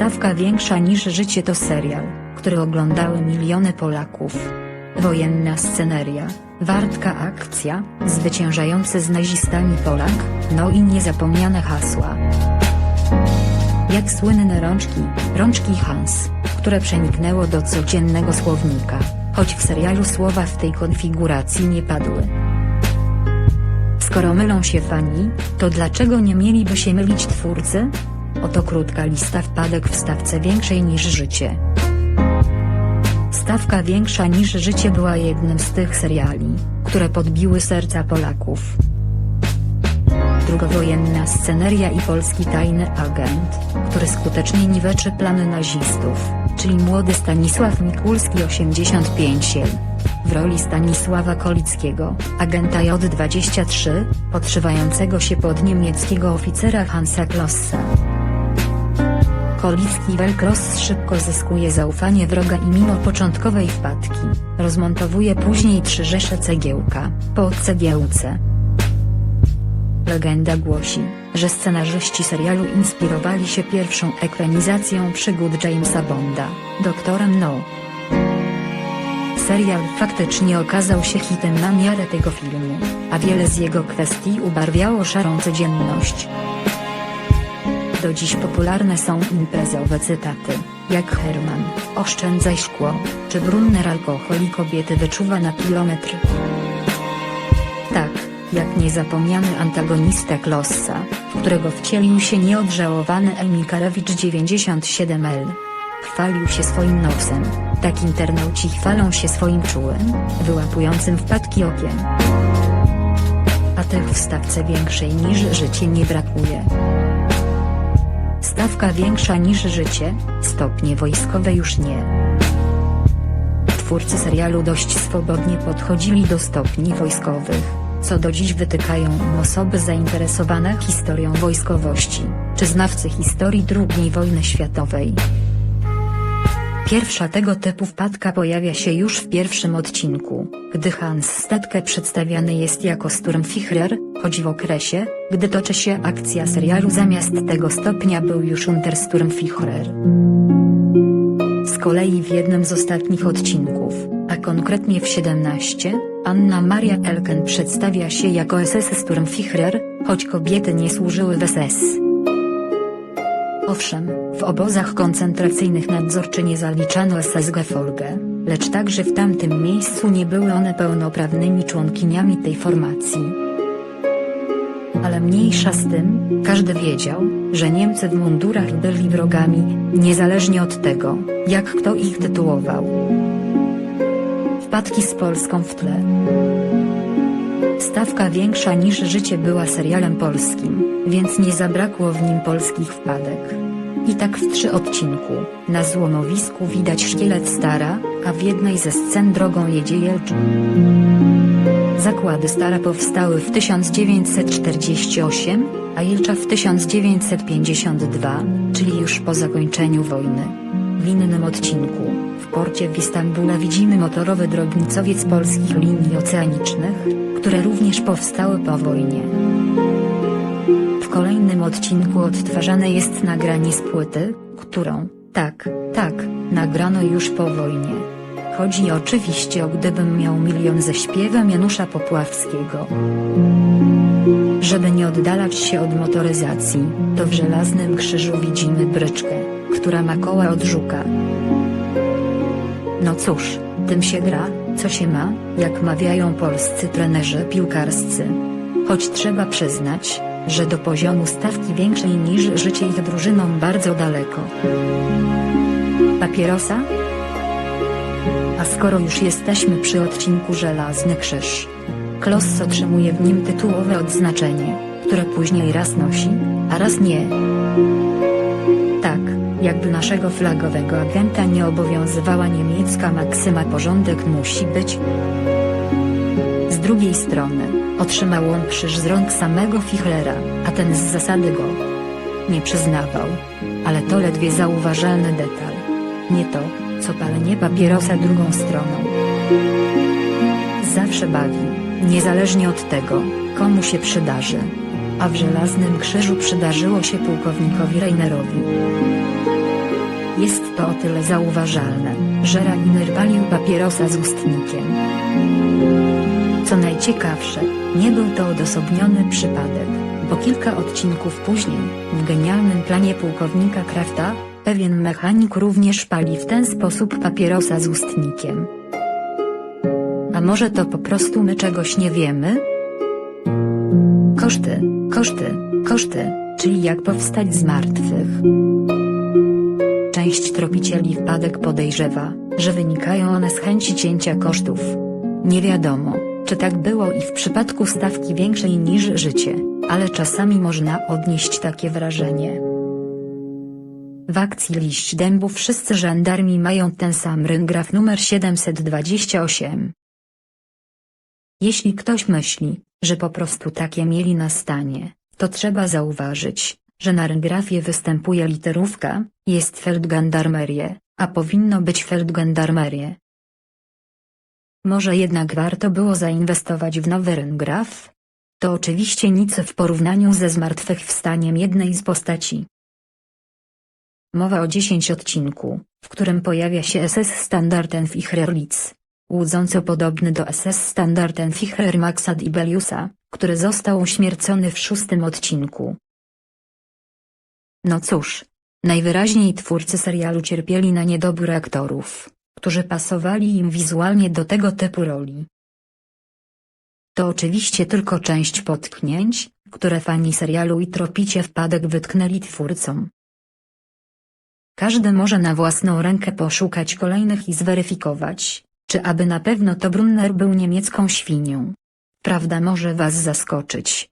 Stawka większa niż życie to serial, który oglądały miliony Polaków. Wojenna sceneria, wartka akcja, zwyciężający z nazistami Polak, no i niezapomniane hasła. Jak słynne rączki, rączki Hans, które przeniknęło do codziennego słownika, choć w serialu słowa w tej konfiguracji nie padły. Skoro mylą się fani, to dlaczego nie mieliby się mylić twórcy? Oto krótka lista wpadek w stawce większej niż życie. Stawka większa niż życie była jednym z tych seriali, które podbiły serca Polaków. Drugowojenna sceneria i polski tajny agent, który skutecznie niweczy plany nazistów, czyli młody Stanisław Mikulski 85 l w roli Stanisława Kolickiego, agenta J-23, podszywającego się pod niemieckiego oficera Hansa Klossa. Kolicki Welklos szybko zyskuje zaufanie wroga i mimo początkowej wpadki, rozmontowuje później trzy rzesze cegiełka, po cegiełce. Legenda głosi, że scenarzyści serialu inspirowali się pierwszą ekranizacją przygód Jamesa Bonda, doktorem No. Serial faktycznie okazał się hitem na miarę tego filmu, a wiele z jego kwestii ubarwiało szarą codzienność. Do dziś popularne są imprezowe cytaty, jak Herman, oszczędzaj szkło, czy Brunner alkohol i kobiety wyczuwa na kilometr. Tak, jak niezapomniany antagonista Klossa, w którego wcielił się nieodżałowany Emil Karewicz 97L. Chwalił się swoim nosem, tak internauci chwalą się swoim czułym, wyłapującym wpadki okiem. A tych w stawce większej niż życie nie brakuje. Stawka większa niż życie, stopnie wojskowe już nie. Twórcy serialu dość swobodnie podchodzili do stopni wojskowych, co do dziś wytykają im osoby zainteresowane historią wojskowości, czy znawcy historii II wojny światowej. Pierwsza tego typu wpadka pojawia się już w pierwszym odcinku, gdy Hans Statkę przedstawiany jest jako Sturmfichrer, choć w okresie, gdy toczy się akcja serialu zamiast tego stopnia był już Untersturmfichrer. Z kolei w jednym z ostatnich odcinków, a konkretnie w 17, Anna Maria Elken przedstawia się jako SS Sturmfichrer, choć kobiety nie służyły w SS. Owszem, w obozach koncentracyjnych nadzorczynie zaliczano SS-Gefolge, lecz także w tamtym miejscu nie były one pełnoprawnymi członkiniami tej formacji. Ale mniejsza z tym, każdy wiedział, że Niemcy w mundurach byli wrogami, niezależnie od tego, jak kto ich tytułował. Wpadki z Polską w tle. Stawka większa niż życie była serialem polskim, więc nie zabrakło w nim polskich wpadek. I tak w trzy odcinku, na złomowisku widać szkielet Stara, a w jednej ze scen drogą jedzie Jelcz. Zakłady Stara powstały w 1948, a Jelcza w 1952, czyli już po zakończeniu wojny. W innym odcinku, w porcie w Istambule widzimy motorowy drobnicowiec polskich linii oceanicznych, które również powstały po wojnie. W kolejnym odcinku odtwarzane jest nagranie z płyty, którą, tak, tak, nagrano już po wojnie. Chodzi oczywiście o gdybym miał milion ze śpiewem Janusza Popławskiego. Żeby nie oddalać się od motoryzacji, to w Żelaznym Krzyżu widzimy bryczkę, która ma koła od żuka. No cóż, tym się gra, co się ma, jak mawiają polscy trenerzy piłkarscy. Choć trzeba przyznać, że do poziomu stawki większej niż życie ich drużynom bardzo daleko. Papierosa? A skoro już jesteśmy przy odcinku Żelazny Krzyż. Kloss otrzymuje w nim tytułowe odznaczenie, które później raz nosi, a raz nie. Tak, jakby naszego flagowego agenta nie obowiązywała niemiecka maksyma porządek musi być. Drugiej strony, otrzymał on krzyż z rąk samego Fichlera, a ten z zasady go nie przyznawał. Ale to ledwie zauważalny detal. Nie to, co palenie papierosa drugą stroną. Zawsze bawi, niezależnie od tego, komu się przydarzy. A w Żelaznym Krzyżu przydarzyło się pułkownikowi Reinerowi. Jest to o tyle zauważalne, że Rainer palił papierosa z ustnikiem. Co najciekawsze, nie był to odosobniony przypadek, bo kilka odcinków później, w genialnym planie pułkownika Krafta, pewien mechanik również pali w ten sposób papierosa z ustnikiem. A może to po prostu my czegoś nie wiemy? Koszty, koszty, koszty, czyli jak powstać z martwych. Część tropicieli wpadek podejrzewa, że wynikają one z chęci cięcia kosztów. Nie wiadomo, czy tak było i w przypadku stawki większej niż życie, ale czasami można odnieść takie wrażenie. W akcji Liść Dębu wszyscy żandarmi mają ten sam ryngraf numer 728. Jeśli ktoś myśli, że po prostu takie mieli na stanie, to trzeba zauważyć, że na ryngrafie występuje literówka, jest Feldgendarmerie, a powinno być Feldgendarmerie. Może jednak warto było zainwestować w nowy ryngraf? To oczywiście nic w porównaniu ze zmartwychwstaniem jednej z postaci. Mowa o 10 odcinku, w którym pojawia się SS Standartenficherlitz, łudząco podobny do SS Standartenficher Maxa Dibeliusa, który został uśmiercony w szóstym odcinku. No cóż, najwyraźniej twórcy serialu cierpieli na niedobór aktorów, którzy pasowali im wizualnie do tego typu roli. To oczywiście tylko część potknięć, które fani serialu i tropicie wpadek wytknęli twórcom. Każdy może na własną rękę poszukać kolejnych i zweryfikować, czy aby na pewno to Brunner był niemiecką świnią. Prawda może was zaskoczyć,